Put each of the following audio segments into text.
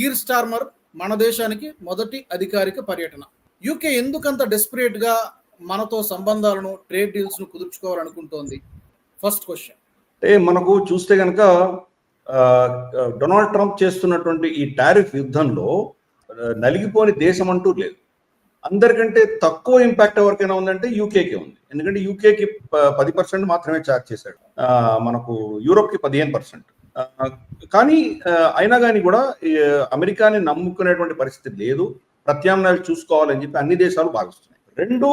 Keir Starmer మన దేశానికి మొదటి అధికారిక పర్యటన. యూకే ఎందుకంత డెస్పరేట్గా మనతో సంబంధాలను ట్రేడ్ డీల్స్ను కుదుర్చుకోవాలనుకుంటోంది? ఫస్ట్ క్వశ్చన్ అంటే మనకు చూస్తే కనుక డొనాల్డ్ ట్రంప్ చేస్తున్నటువంటి ఈ టారిఫ్ యుద్ధంలో నలిగిపోని దేశం అంటూ లేదు. అందరికంటే తక్కువ ఇంపాక్ట్ ఎవరికైనా ఉందంటే యూకేకి ఉంది. ఎందుకంటే యూకేకి పది పర్సెంట్ మాత్రమే ఛార్జ్ చేశాడు. మనకు యూరోప్కి పదిహేను పర్సెంట్ కానీ అయినా కానీ కూడా అమెరికాని నమ్ముకునేటువంటి పరిస్థితి లేదు. ప్రత్యామ్నాయాలు చూసుకోవాలని చెప్పి అన్ని దేశాలు భావిస్తున్నాయి. రెండు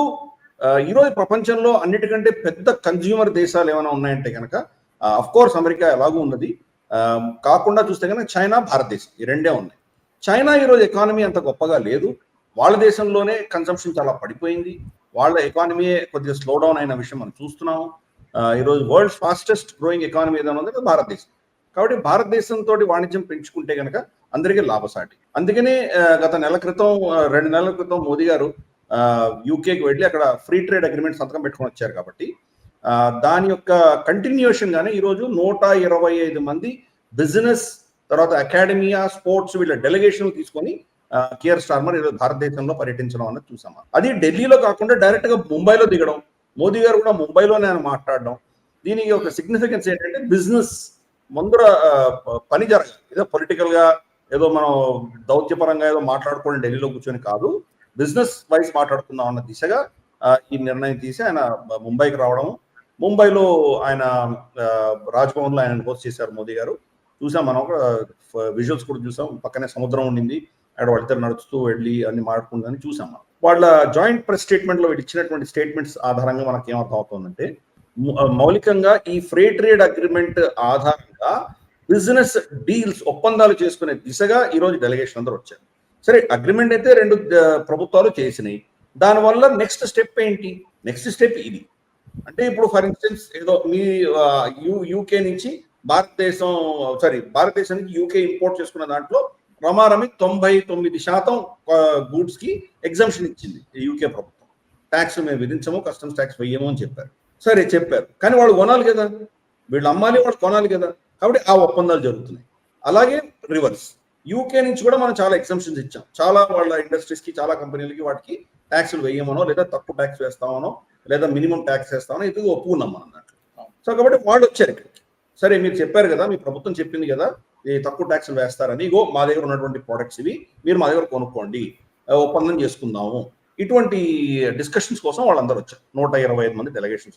ఈరోజు ప్రపంచంలో అన్నిటికంటే పెద్ద కన్జ్యూమర్ దేశాలు ఏమైనా ఉన్నాయంటే కనుక అఫ్ కోర్స్ అమెరికా ఎలాగూ ఉన్నది. కాకుండా చూస్తే కనుక చైనా భారతదేశం ఈ రెండే ఉన్నాయి. చైనా ఈరోజు ఎకానమీ అంత గొప్పగా లేదు. వాళ్ళ దేశంలోనే కన్సంప్షన్ చాలా పడిపోయింది. వాళ్ళ ఎకానమీ కొద్దిగా స్లో డౌన్ అయిన విషయం మనం చూస్తున్నాము. ఈరోజు వరల్డ్ ఫాస్టెస్ట్ గ్రోయింగ్ ఎకానమీ ఏదైనా ఉంది భారతదేశం. కాబట్టి భారతదేశంతో వాణిజ్యం పెంచుకుంటే కనుక అందరికీ లాభసాటి. అందుకనే గత నెల క్రితం రెండు నెలల క్రితం మోదీ గారు యూకేకి వెళ్ళి అక్కడ ఫ్రీ ట్రేడ్ అగ్రిమెంట్ సంతకం పెట్టుకొని వచ్చారు కాబట్టి దాని యొక్క కంటిన్యూషన్ గానే ఈరోజు నూట ఇరవై ఐదు మంది బిజినెస్ తర్వాత అకాడమియా స్పోర్ట్స్ వీళ్ళ డెలిగేషన్ తీసుకొని కేఆర్ స్టార్మర్ ఈరోజు భారతదేశంలో పర్యటించడం అన్నది చూసాము అది ఢిల్లీలో కాకుండా డైరెక్ట్గా ముంబైలో దిగడం మోదీ గారు కూడా ముంబైలోనే ఆయన మాట్లాడడం దీనికి ఒక సిగ్నిఫికెన్స్ ఏంటంటే బిజినెస్ ముందర పని జరగాలి ఏదో పొలిటికల్గా ఏదో మనం దౌత్యపరంగా ఏదో మాట్లాడుకోవడం ఢిల్లీలో కూర్చొని కాదు బిజినెస్ వైజ్ మాట్లాడుకుందాం అన్న దిశగా ఈ నిర్ణయం తీసి ఆయన ముంబైకి రావడం ముంబైలో ఆయన ఆ, రాజ్భవన్లో ఆయన హోస్ట్ చేశారు మోదీ గారు. చూసాం మనం ఒక విజువల్స్ కూడా చూసాం. పక్కనే సముద్రం ఉండింది. అక్కడ వాళ్ళిద్దరు నడుస్తూ వెళ్ళి అన్ని మాట్లాడుకుందని చూసాం మనం. వాళ్ళ జాయింట్ ప్రెస్ స్టేట్మెంట్లో వీళ్ళు ఇచ్చినటువంటి స్టేట్మెంట్స్ ఆధారంగా మనకి ఏమర్థం అవుతుందంటే మౌలికంగా ఈ ఫ్రీ ట్రేడ్ అగ్రిమెంట్ ఆధారంగా బిజినెస్ డీల్స్ ఒప్పందాలు చేసుకునే దిశగా ఈరోజు డెలిగేషన్ అందరూ వచ్చారు. సరే అగ్రిమెంట్ అయితే రెండు ప్రభుత్వాలు చేసినాయి. దానివల్ల నెక్స్ట్ స్టెప్ ఏంటి? నెక్స్ట్ స్టెప్ ఇది. అంటే ఇప్పుడు ఫర్ ఇన్స్టెన్స్ ఏదో మీ యూ యూకే నుంచి భారతదేశం సారీ భారతదేశం నుంచి యూకే ఇంపోర్ట్ చేసుకున్న దాంట్లో రమారమి తొంభై తొమ్మిది శాతం గూడ్స్కి ఎగ్జామ్షన్ ఇచ్చింది యూకే ప్రభుత్వం. ట్యాక్స్ మేము విధించము కస్టమ్స్ ట్యాక్స్ వేయము అని చెప్పారు. సరే చెప్పారు. కానీ వాళ్ళు కొనాలి కదా. వీళ్ళు అమ్మాలి వాళ్ళు కొనాలి కదా. కాబట్టి ఆ ఒప్పందాలు జరుగుతున్నాయి. అలాగే రివర్స్ యూకే నుంచి కూడా మనం చాలా ఎగ్జామ్షన్స్ ఇచ్చాం. చాలా వాళ్ళ ఇండస్ట్రీస్కి చాలా కంపెనీలకి వాటికి ట్యాక్స్లు వేయమనో లేదా తక్కువ ట్యాక్స్ వేస్తామనో లేదా మినిమం ట్యాక్స్ వేస్తామనో ఇది ఒప్పుకున్నాం మనం అన్నట్టు సో కాబట్టి వాళ్ళు వచ్చారు ఇక్కడికి సరే మీరు చెప్పారు కదా మీ ప్రభుత్వం చెప్పింది కదా ఈ తక్కువ ట్యాక్స్లు వేస్తారని ఇగో మా దగ్గర ఉన్నటువంటి ప్రోడక్ట్స్ ఇవి మీరు మా దగ్గర కొనుక్కోండి ఒప్పందం చేసుకుందాము. ఇటువంటి డిస్కషన్స్ కోసం వాళ్ళందరూ వచ్చారు. నూట ఇరవై ఐదు మంది డెలిగేషన్స్